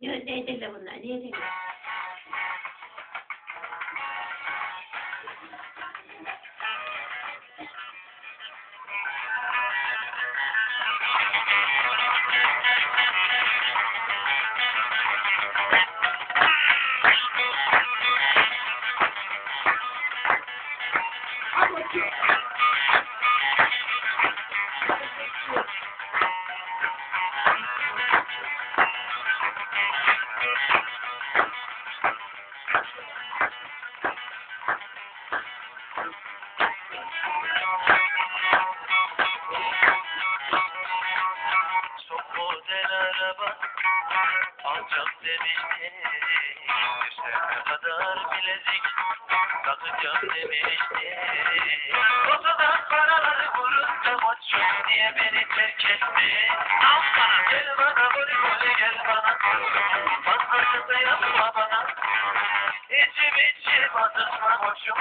አይደለም እና model araba alacağım demişti Düşene kadar bilezik takacağım demişti. Otodan paraları vurunca maço diye beni terk etti. Al sana gel bana voli voli gel bana. Fazla da yapma bana. İçim içim atışma boşum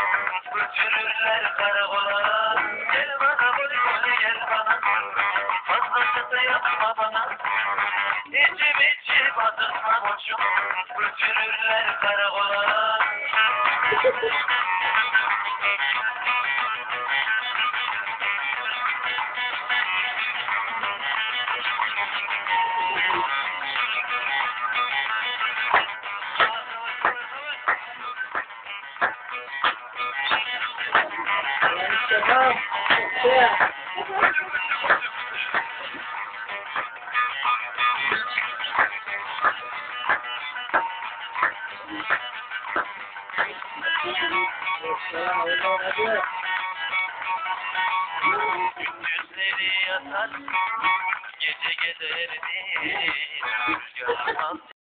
Götürürler karakola. Gel bana voli voli gel bana. Fazla da yapma bana İçim içim atışma boşum Götürürler karakola Tamam. Gündüzleri yatar Gece gezerdi